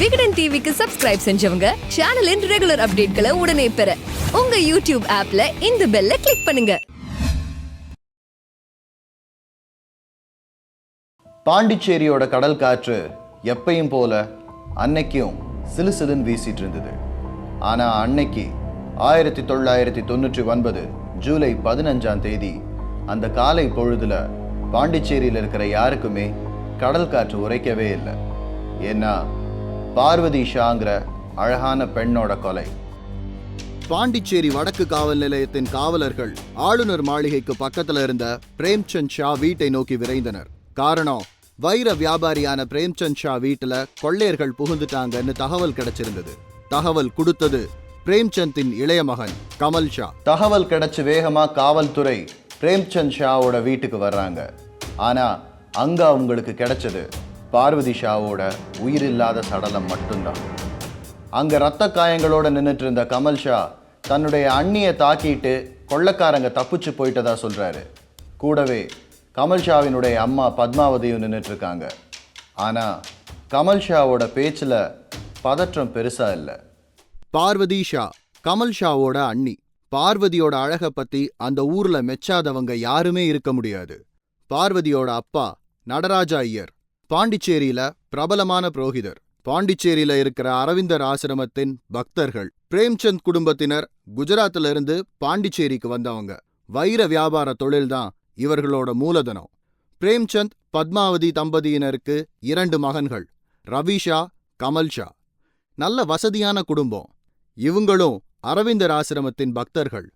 விகடன் டிவிக்கு சப்ஸ்கிரைப் செஞ்சவங்க சேனலின் ரெகுலர் அப்டேட்களை உடனே பெற உங்க யூடியூப் ஆப்ல இந்த பெல்ல கிளிக் பண்ணுங்க. பாண்டிச்சேரியோட கடல் காற்று எப்பையும் போல அன்னைக்கும் சிலு சிலுன்னு வீசிட்டு இருந்தது. ஆனா அன்னைக்கு ஆயிரத்தி தொள்ளாயிரத்தி தொண்ணூற்றி ஒன்பது ஜூலை பதினஞ்சாம் தேதி அந்த காலை பொழுதுல பாண்டிச்சேரியில் இருக்கிற யாருக்குமே கடல் காற்று உரைக்கவே இல்லை. ஏன்னா பார்வதி ஷாங்கிற அழகான பெண்ணோட கொலை. பாண்டிச்சேரி வடக்கு காவல் நிலையத்தின் காவலர்கள் ஆளுநர் மாளிகைக்கு பக்கத்துல இருந்த பிரேம்சந்த் ஷா வீட்டை நோக்கி விரைந்தனர். காரணம் வைர வியாபாரியான பிரேம்சந்த் ஷா வீட்டுல கொள்ளையர்கள் புகுந்துட்டாங்கன்னு தகவல் கிடைச்சிருந்தது. தகவல் கொடுத்தது பிரேம்சந்தின் இளைய மகன் கமல் ஷா. தகவல் கிடைச்சு வேகமா காவல்துறை பிரேம்சந்த் ஷாவோட வீட்டுக்கு வர்றாங்க. ஆனா அங்க அவங்களுக்கு கிடைச்சது பார்வதி ஷாவோட உயிரில்லாத சடலம் மட்டும்தான். அங்கே ரத்த காயங்களோட நின்றுட்டு இருந்த கமல் ஷா தன்னுடைய அண்ணியை தாக்கிட்டு கொள்ளக்காரங்க தப்பிச்சு போயிட்டதா சொல்கிறாரு கூடவே கமல் ஷாவினுடைய அம்மா பத்மாவதியும் நின்றுட்டுருக்காங்க ஆனால் கமல் ஷாவோட பேச்சில் பதற்றம் பெருசாக இல்லை. பார்வதி ஷா கமல் ஷாவோட அண்ணி பார்வதியோட அழகை பத்தி அந்த ஊர்ல மெச்சாதவங்க யாருமே இருக்க முடியாது. பார்வதியோட அப்பா நடராஜா ஐயர். பாண்டிச்சேரியில பிரபலமான புரோகிதர். பாண்டிச்சேரியில இருக்கிற அரவிந்தர் ஆசிரமத்தின் பக்தர்கள் பிரேம்சந்த் குடும்பத்தினர் குஜராத்ல இருந்து பாண்டிச்சேரிக்கு வந்தவங்க. வைர வியாபார தொழில்தான் இவர்களோட மூலதனம். பிரேம்சந்த் பத்மாவதி தம்பதியினருக்கு இரண்டு மகன்கள் ரவிஷா கமல்ஷா நல்ல வசதியான குடும்பம். இவங்களும் அரவிந்தர் ஆசிரமத்தின் பக்தர்கள்.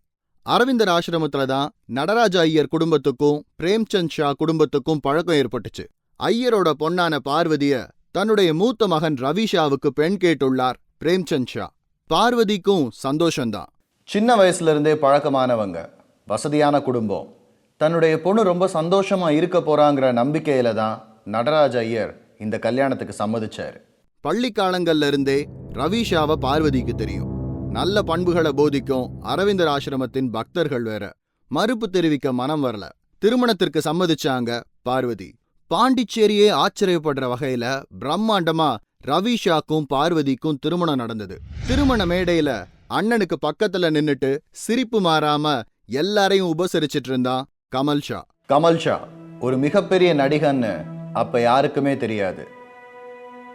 அரவிந்தர் ஆசிரமத்துல தான் நடராஜ ஐயர் குடும்பத்துக்கும் பிரேம்சந்த் ஷா குடும்பத்துக்கும் பழக்கம் ஏற்பட்டுச்சு. ஐயரோட பொன்னான பார்வதிய தன்னுடைய மூத்த மகன் ரவிஷாவுக்கு பெண் கேட்டுள்ளார் பிரேம்சந்த் ஷா. பார்வதிக்கும் சந்தோஷம்தான். சின்ன வயசுல இருந்தே பழக்கமானவங்க வசதியான குடும்பம். தன்னுடைய பொண்ணு ரொம்ப சந்தோஷமா இருக்க போறாங்கிற நம்பிக்கையில தான் நடராஜ ஐயர் இந்த கல்யாணத்துக்கு சம்மதிச்சாரு. பள்ளி காலங்கள்ல இருந்தே ரவிஷாவை பார்வதிக்கு தெரியும். நல்ல பண்புகளை போதிக்கும் அரவிந்தர் ஆசிரமத்தின் பக்தர்கள் வேற. மறுப்பு தெரிவிக்க மனம் வரல. திருமணத்திற்கு சம்மதிச்சாங்க பார்வதி. பாண்டிச்சேரியே ஆச்சரியப்படுற வகையில பிரம்மாண்டமா ரவிஷாக்கும் பார்வதிக்கும் திருமணம் நடந்தது. திருமண மேடையில அண்ணனுக்கு பக்கத்துல நின்னுட்டு சிரிப்பு மாறாம எல்லாரையும் உபசரிச்சிட்டு இருந்தான் கமல் ஷா. கமல் ஷா ஒரு மிகப்பெரிய நடிகன்னு அப்ப யாருக்குமே தெரியாது.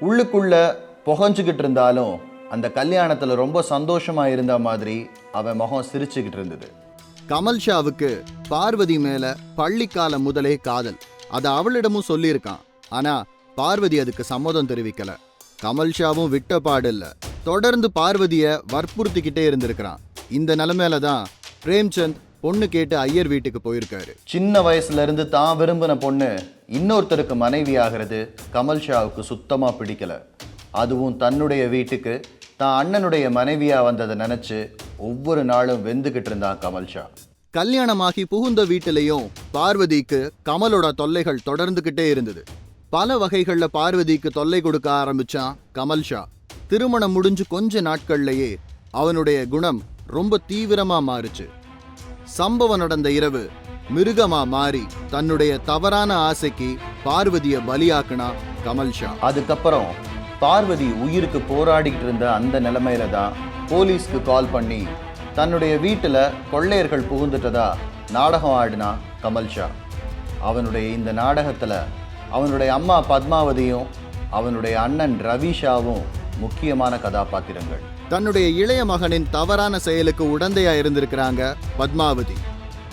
உள்ளுக்குள்ள புகஞ்சுக்கிட்டு இருந்தாலும் அந்த கல்யாணத்துல ரொம்ப சந்தோஷமா இருந்த மாதிரி அவன் முகம் சிரிச்சுக்கிட்டு இருந்தது. கமல் ஷாவுக்கு பார்வதி மேல பள்ளிக்காலம் முதலே காதல். அதை அவளிடமும் சொல்லியிருக்கான். ஆனா பார்வதி அதுக்கு சம்மதம் தெரிவிக்கல. கமல் ஷாவும் விட்ட பாடில்ல தொடர்ந்து பார்வதிய வற்புறுத்திக்கிட்டே இருந்திருக்கிறான். இந்த நிலைமையில தான் பிரேம்சந்த் பொண்ணு கேட்டு ஐயர் வீட்டுக்கு போயிருக்காரு. சின்ன வயசுல இருந்து தான் விரும்பின பொண்ணு இன்னொருத்தருக்கு மனைவி ஆகிறது கமல் ஷாவுக்கு சுத்தமா பிடிக்கல. அதுவும் தன்னுடைய வீட்டுக்கு தான் அண்ணனுடைய மனைவியா வந்ததை நினைச்சு ஒவ்வொரு நாளும் வெந்துகிட்டு இருந்தான் கமல் ஷா. கல்யாணமாகி புகுந்த வீட்டிலையும் பார்வதிக்கு கமலோட தொல்லைகள் தொடர்ந்துகிட்டே இருந்தது. பல வகைகள்ல பார்வதிக்கு தொல்லை கொடுக்க ஆரம்பிச்சான் கமல் ஷா. திருமணம் முடிஞ்சு கொஞ்ச நாட்கள்லயே அவனுடைய குணம் ரொம்ப தீவிரமா மாறுச்சு. சம்பவம் நடந்த இரவு மிருகமா மாறி தன்னுடைய தவறான ஆசைக்கு பார்வதிய பலியாக்குனா கமல் ஷா. அதுக்கப்புறம் பார்வதி உயிருக்கு போராடிக்கிட்டு இருந்த அந்த நிலைமையில தான் போலீஸ்க்கு கால் பண்ணி தன்னுடைய வீட்டுல கொள்ளையர்கள் புகுந்துட்டதா நாடகம் ஆடினா கமல் ஷா அவனுடைய இந்த நாடகத்துல அவனுடைய அம்மா பத்மாவதியும் அவனுடைய அண்ணன் ரவிஷாவும் முக்கியமான கதாபாத்திரங்கள். தன்னுடைய இளைய மகனின் தவறான செயலுக்கு உடந்தையா இருந்திருக்கிறாங்க பத்மாவதி.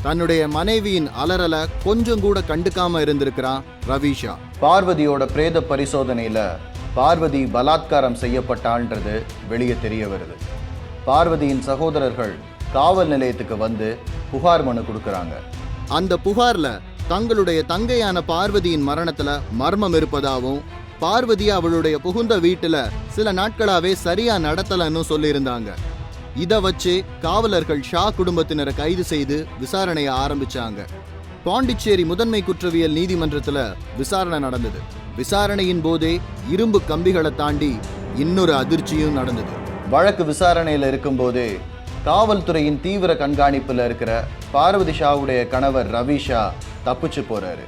தன்னுடைய மனைவியின் அலறல கொஞ்சம் கூட கண்டுக்காம இருந்திருக்கிறான் ரவிஷா. பார்வதியோட பிரேத பரிசோதனையில பார்வதி பலாத்காரம் செய்யப்பட்டான்றது வெளியே தெரிய வருது. பார்வதியின் சகோதரர்கள் காவல் நிலையத்துக்கு வந்து புகார் மனு கொடுக்கறாங்க. அந்த புகார்ல தங்களுடைய தங்கையான பார்வதியின் மரணத்துல மர்மம் இருப்பதாகவும் பார்வதி அவளுடைய புகுந்த வீட்டுல சில நாட்களாவே சரியா நடத்தலன்னு சொல்லியிருந்தாங்க. இதை வச்சு காவலர்கள் ஷா குடும்பத்தினரை கைது செய்து விசாரணையை ஆரம்பிச்சாங்க. பாண்டிச்சேரி முதன்மை குற்றவியல் நீதிமன்றத்துல விசாரணை நடந்தது. விசாரணையின் போதே இரும்பு கம்பிகளை தாண்டி இன்னொரு அதிர்ச்சியும் நடந்தது. வழக்கு விசாரணையில் இருக்கும்போதே காவல்துறையின் தீவிர கண்காணிப்பில் இருக்கிற பார்வதி ஷாவுடைய கணவர் ரவி ஷா தப்பிச்சு போறாரு.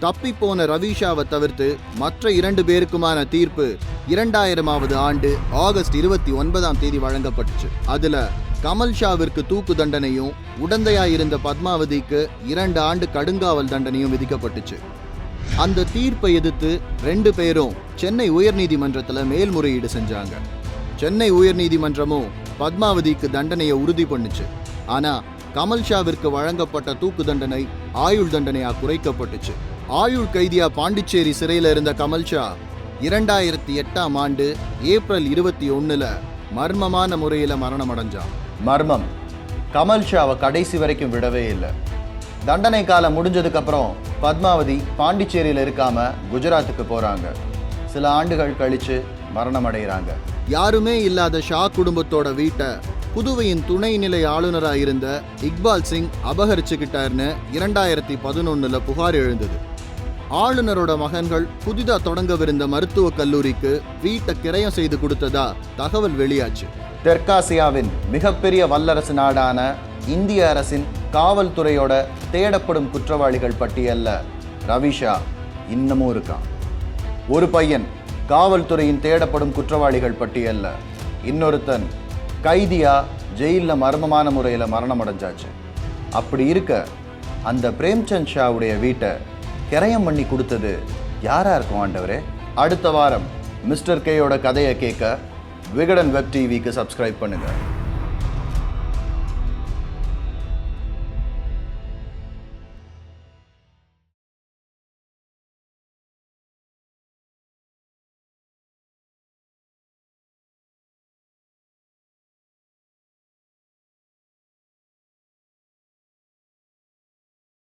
தப்பிப்போன ரவிஷாவை தவிர்த்து மற்ற இரண்டு பேருக்குமான தீர்ப்பு இரண்டாயிரமாவது ஆண்டு ஆகஸ்ட் இருபத்தி ஒன்பதாம் தேதி வழங்கப்பட்டுச்சு. அதுல கமல் ஷாவிற்கு தூக்கு தண்டனையும் உடந்தையாயிருந்த பத்மாவதிக்கு இரண்டு ஆண்டு கடுங்காவல் தண்டனையும் விதிக்கப்பட்டுச்சு. அந்த தீர்ப்பை எதிர்த்து ரெண்டு பேரும் சென்னை உயர்நீதிமன்றத்துல மேல்முறையீடு செஞ்சாங்க. சென்னை உயர்நீதிமன்றமும் பத்மாவதிக்கு தண்டனையை உறுதி பண்ணுச்சு. ஆனா கமல் ஷாவிற்கு வழங்கப்பட்ட தூக்கு தண்டனை ஆயுள் தண்டனையா குறைக்கப்பட்டுச்சு. ஆயுள் கைதியா பாண்டிச்சேரி சிறையில இருந்த கமல் ஷா இரண்டாயிரத்தி எட்டாம் ஆண்டு ஏப்ரல் இருபத்தி ஒண்ணுல மர்மமான முறையில மரணம் அடைஞ்சான் மர்மம். கமல் ஷாவை கடைசி வரைக்கும் விடவே இல்லை. தண்டனை காலம் முடிஞ்சதுக்கு அப்புறம் பத்மாவதி பாண்டிச்சேரியில இருக்காம குஜராத்துக்கு போறாங்க. சில ஆண்டுகள் கழிச்சு மரணம் அடைகிறாங்க யாருமே இல்லாத ஷா குடும்பத்தோட வீட்டை புதுவையின் துணைநிலை ஆளுநரா இருந்த இக்பால் சிங் அபகரிச்சுக்கிட்டார்னு இரண்டாயிரத்தி பதினொன்னுல புகார் எழுந்தது. ஆளுநரோட மகன்கள் புதிதா தொடங்கவிருந்த மருத்துவக் கல்லூரிக்கு வீட்டை கிரயம் செய்து கொடுத்ததா தகவல் வெளியாச்சு. தெற்காசியாவின் மிகப்பெரிய வல்லரசு நாடான இந்திய அரசின் காவல்துறையோட தேடப்படும் குற்றவாளிகள் பட்டியல்ல ரவிஷா இன்னமும் இருக்கான். ஒரு பையன் காவல்துறையின் தேடப்படும் குற்றவாளிகள் பட்டியல்ல. இன்னொருத்தன் கைதியா ஜெயிலில் மர்மமான முறையில் மரணம் அடைஞ்சாச்சு. அப்படி இருக்க அந்த பிரேம்சந்த் ஷாவுடைய வீட்டை கிரயம் பண்ணி கொடுத்தது யாரா இருக்கும் ஆண்டவரே? அடுத்த வாரம் மிஸ்டர் கேயோட கதையை கேட்க விகடன் வெப் டிவிக்கு சப்ஸ்கிரைப் பண்ணுங்க.